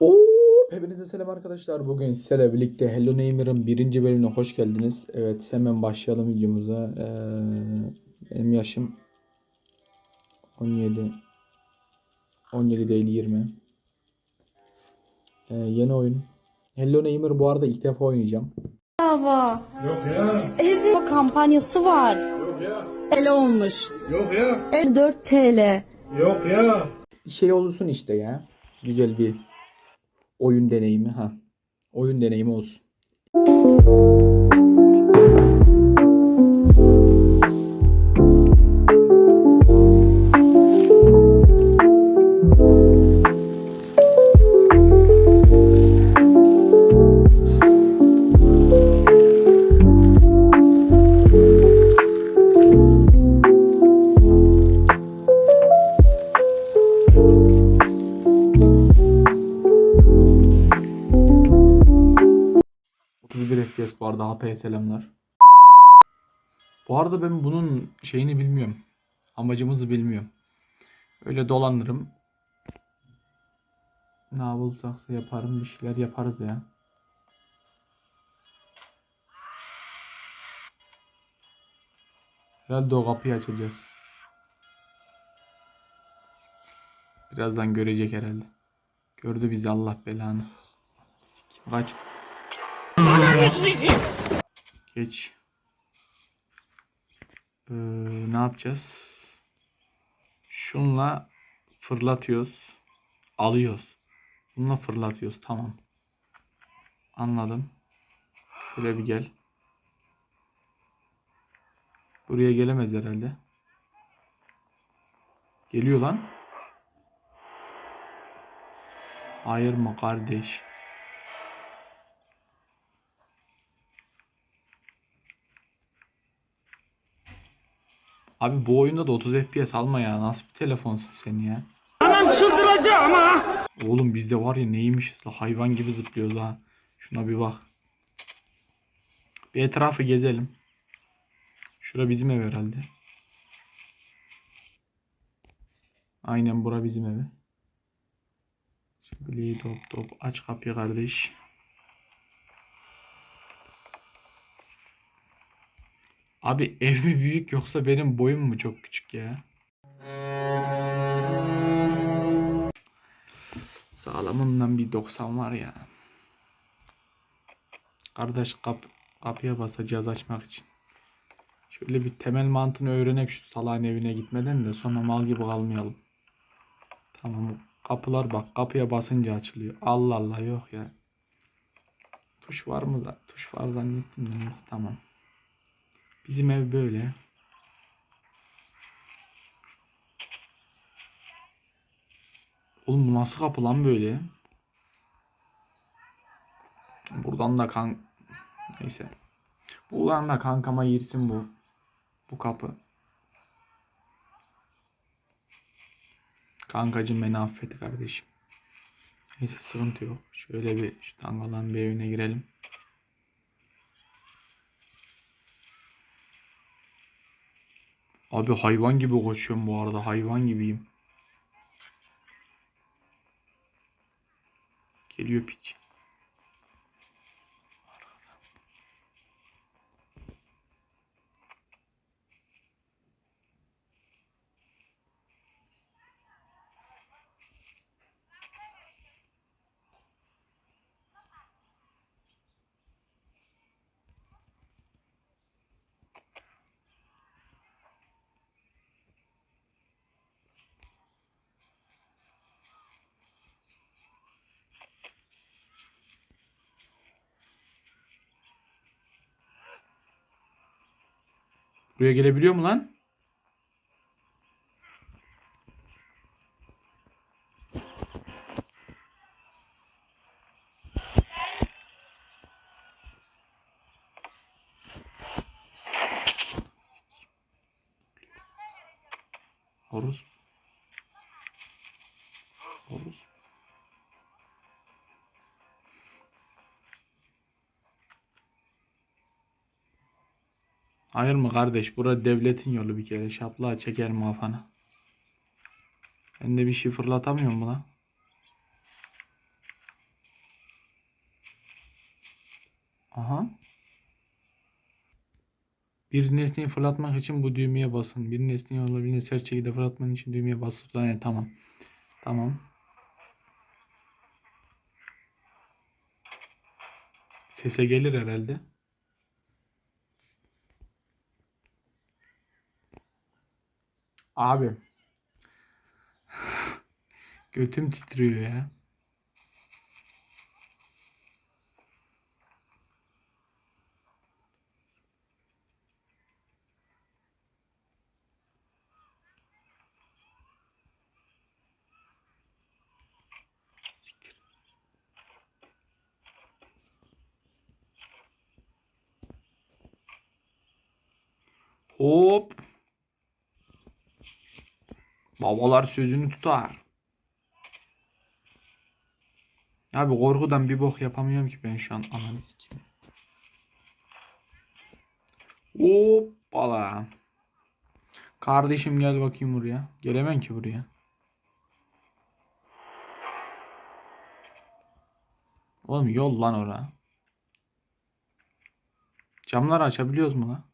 Oo, hepinize selam arkadaşlar. Bugün sizlerle birlikte Hello Neighbor'ın birinci bölümüne hoş geldiniz. Evet, hemen başlayalım videomuza. Ee, benim yaşım 17. 17 değil 20. Ee, yeni oyun. Hello Neighbor bu arada ilk defa oynayacağım. Bravo. Yok ya. Evet. Kampanyası var. Yok ya. TL olmuş. Yok ya. 4 TL. Yok ya. Şey olsun işte ya. Güzel bir oyun deneyimi ha. Oyun deneyimi olsun. ...31 FPS bu arada Hatay'a. Bu arada ben bunun şeyini bilmiyorum. Amacımızı bilmiyorum. Öyle dolanırım. Ne yapılsaksa yaparım bir şeyler yaparız ya. Herhalde o kapıyı açacağız. Birazdan görecek herhalde. Gördü bizi Allah belanı. Geç. Ee, ne yapacağız? Şunla fırlatıyoruz. Alıyoruz. Bununla fırlatıyoruz. Tamam. Anladım. Şöyle bir gel. Buraya gelemez herhalde. Geliyor lan. Hayır mı kardeş? Abi bu oyunda da 30 FPS alma ya. Nasıl bir telefonsun sen ya? Anam çıldıracağım ha. Oğlum bizde var ya neymiş hayvan gibi zıplıyoruz ha. Şuna bir bak. Bir etrafı gezelim. Şura bizim ev herhalde. Aynen bura bizim evi. Şöyle top top aç kapıyı kardeş. Abi ev mi büyük yoksa benim boyum mu çok küçük ya? Sağlamından bir 90 var ya. Kardeş kap kapıya basacağız açmak için. Şöyle bir temel mantığını öğrenek şu salağın evine gitmeden de sonra mal gibi kalmayalım. Tamam kapılar bak kapıya basınca açılıyor. Allah Allah yok ya. Tuş var mı da? Tuş var zannettim neyse tamam. Bizim ev böyle. Oğlum bu nasıl kapı lan böyle? Buradan da kan... Neyse. Buradan da kankama girsin bu. Bu kapı. Kankacım beni affet kardeşim. Neyse sıkıntı yok. Şöyle bir şu dangalan bir evine girelim. Abi hayvan gibi koşuyorum bu arada. Hayvan gibiyim. Geliyor piç. Buraya gelebiliyor mu lan? Horus. Horus. Hayır mı kardeş? Bura devletin yolu bir kere. Şaplığa çeker muhafanı. Ben de bir şey fırlatamıyorum buna. Aha. Bir nesneyi fırlatmak için bu düğmeye basın. Bir nesneyi olabildiğince sert şekilde fırlatmanın için düğmeye basın. Yani tamam. Tamam. Sese gelir herhalde. Abi. Götüm titriyor ya. Hop. Babalar sözünü tutar. Abi korkudan bir bok yapamıyorum ki ben şu an sikeyim. Hoppala. Kardeşim gel bakayım buraya. Gelemem ki buraya. Oğlum yol lan ora. Camları açabiliyoruz mu lan?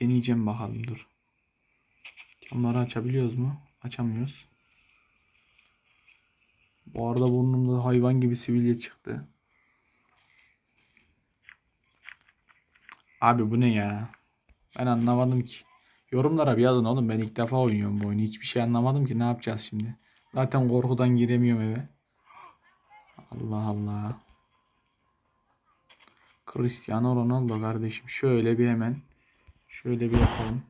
Deneyeceğim bakalım dur. Camları açabiliyoruz mu? Açamıyoruz. Bu arada burnumda hayvan gibi sivilce çıktı. Abi bu ne ya? Ben anlamadım ki. Yorumlara bir yazın oğlum. Ben ilk defa oynuyorum bu oyunu. Hiçbir şey anlamadım ki. Ne yapacağız şimdi? Zaten korkudan giremiyorum eve. Allah Allah. Cristiano Ronaldo kardeşim. Şöyle bir hemen. Şöyle bir yapalım.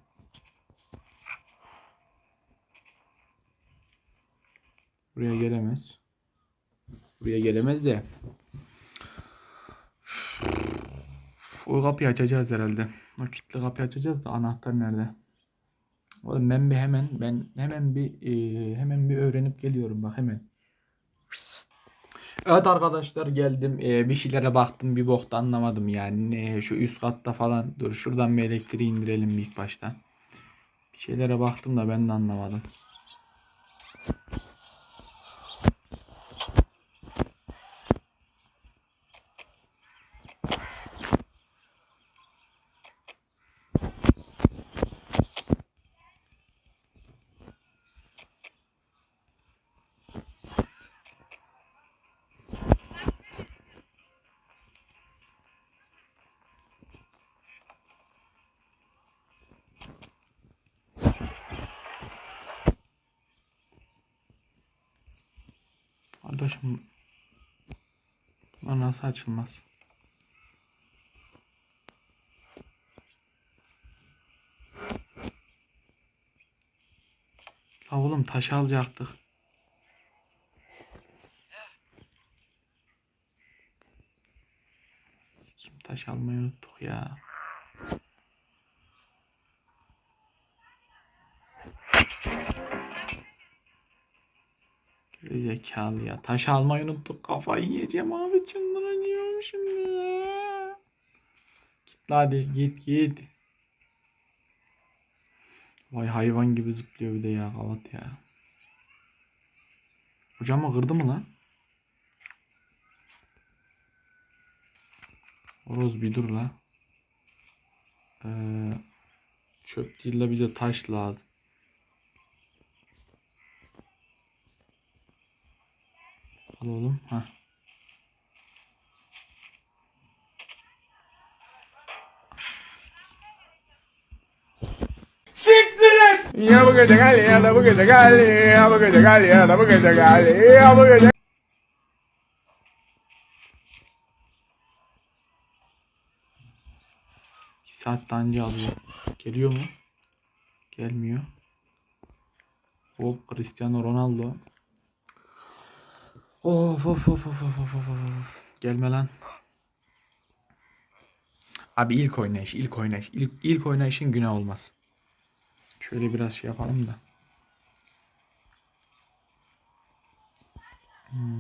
Buraya gelemez. Buraya gelemez de. O kapıyı açacağız herhalde. O kilitli kapıyı açacağız da anahtar nerede? Oğlum ben bir hemen ben hemen bir e, hemen bir öğrenip geliyorum bak hemen. Evet arkadaşlar geldim. E, bir şeylere baktım bir bokta anlamadım yani. Ne, şu üst katta falan. Dur şuradan bir elektriği indirelim ilk başta. Bir şeylere baktım da ben de anlamadım. Kardeşim nasıl açılmaz? La oğlum taş alacaktık. Kim taş almayı unuttuk ya. Zekalı ya. Taş almayı unuttuk. Kafayı yiyeceğim abi. Çıldırıyorum şimdi ya. Git hadi. Git git. Vay hayvan gibi zıplıyor bir de ya. Kavat ya. Hocam kırdı mı lan? Oroz bir dur la. Ee, çöp değil de bize taş lazım. Al oğlum. Heh. Ya bu gece gel ya da bu gece gel ya bu gece gel ya da bu gece gel ya bu gece İki saat anca alıyor. Geliyor mu? Gelmiyor. Hop Cristiano Ronaldo. Of of of of of of of. Gelme lan. Abi ilk oynayış, ilk oynayış. İlk, ilk oynayışın günah olmaz. Şöyle biraz şey yapalım da. Hmm.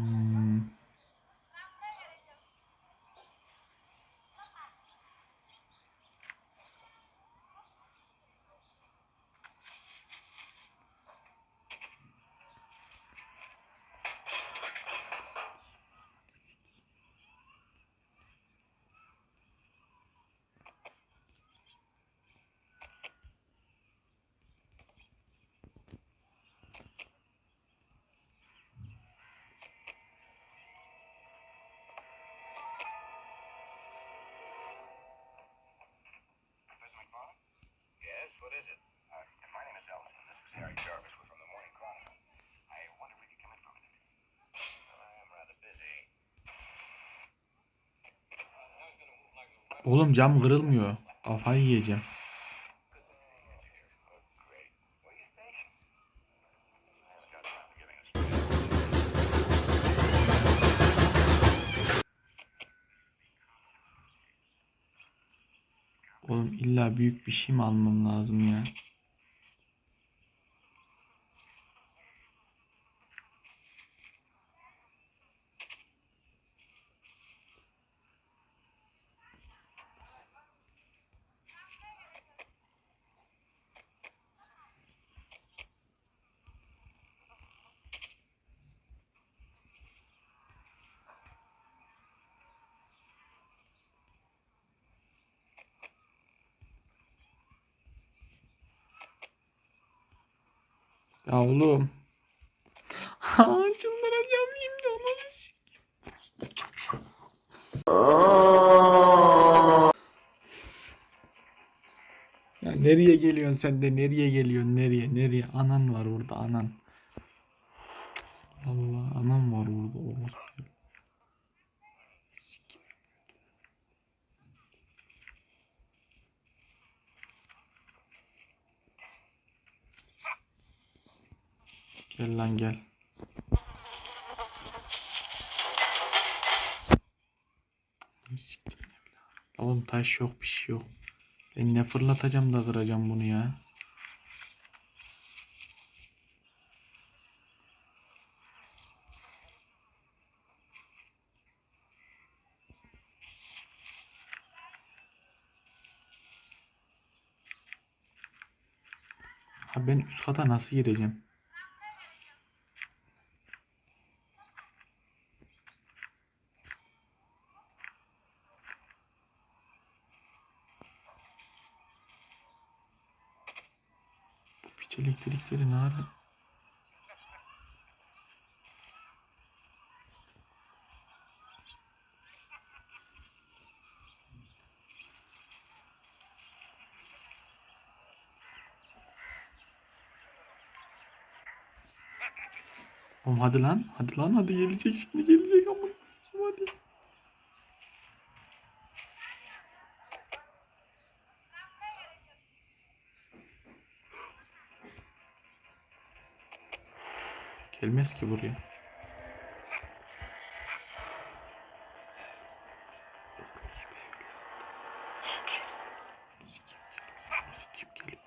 What is it? Uh, my name is Ellis, this is Harry Jarvis. We're from the Morning Chronicle. I wonder if we could come in for a minute. Well, I am rather busy. Oğlum cam kırılmıyor. Kafayı yiyeceğim. Oğlum illa büyük bir şey mi almam lazım ya? Ya oğlum. Çıldıracağım şimdi onu. Ya nereye geliyorsun sen de nereye geliyorsun nereye nereye anan var orada anan. Allah anam var orada. Oğuz. Gel lan gel. Oğlum taş yok bir şey yok. Ben ne fırlatacağım da kıracağım bunu ya. Ha ben üst kata nasıl gireceğim? Bu piç elektrikleri ne ara? Oğlum hadi lan. Hadi lan hadi gelecek şimdi gelecek ama. Hadi. Gelmez ki buraya. Kim geliyor?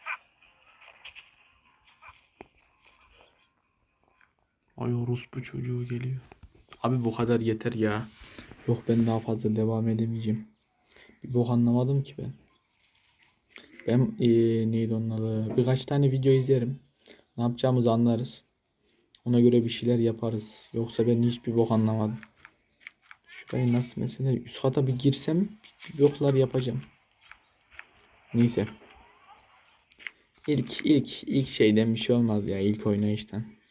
Ay orospu çocuğu geliyor. Abi bu kadar yeter ya. Yok ben daha fazla devam edemeyeceğim. Bir bok anlamadım ki ben. Ben eee, neydi onun adı? Birkaç tane video izlerim. Ne yapacağımızı anlarız. Ona göre bir şeyler yaparız. Yoksa ben hiçbir bok anlamadım. Şurayı nasıl mesela üst kata bir girsem bir boklar yapacağım. Neyse. İlk ilk ilk şeyden bir şey olmaz ya ilk oynayıştan.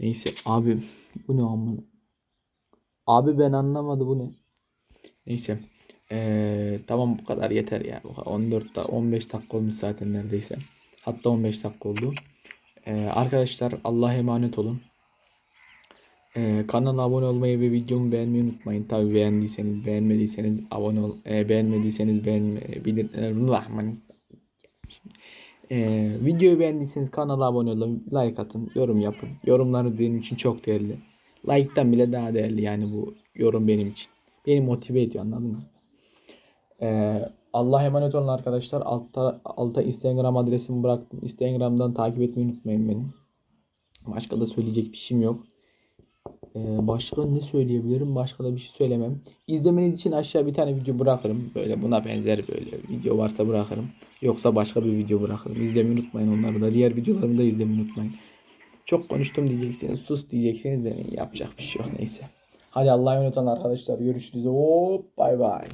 Neyse abi bu ne amına? Abi ben anlamadı bu ne? Neyse. Ee, tamam bu kadar yeter ya. Bu kadar. 14 da 15 dakika olmuş zaten neredeyse. Hatta 15 dakika oldu. Ee, arkadaşlar Allah'a emanet olun. Ee, kanala abone olmayı ve videomu beğenmeyi unutmayın. Tabi beğendiyseniz beğenmediyseniz abone ol. e, beğenmediyseniz beğenmeyi ee, videoyu beğendiyseniz kanala abone olun, like atın, yorum yapın. Yorumlarınız benim için çok değerli. Like'tan bile daha değerli yani bu yorum benim için. Beni motive ediyor anladınız mı? Ee, Allah'a emanet olun arkadaşlar. Altta, alta Instagram adresimi bıraktım. Instagram'dan takip etmeyi unutmayın beni. Başka da söyleyecek bir şeyim yok. Ee, başka ne söyleyebilirim? Başka da bir şey söylemem. İzlemeniz için aşağı bir tane video bırakırım. Böyle buna benzer böyle video varsa bırakırım. Yoksa başka bir video bırakırım. İzlemeyi unutmayın onları da. Diğer videolarımı da izlemeyi unutmayın. Çok konuştum diyeceksiniz. Sus diyeceksiniz demeyin. Yapacak bir şey yok neyse. Hadi Allah'a emanet arkadaşlar. Görüşürüz. Hop bay bay.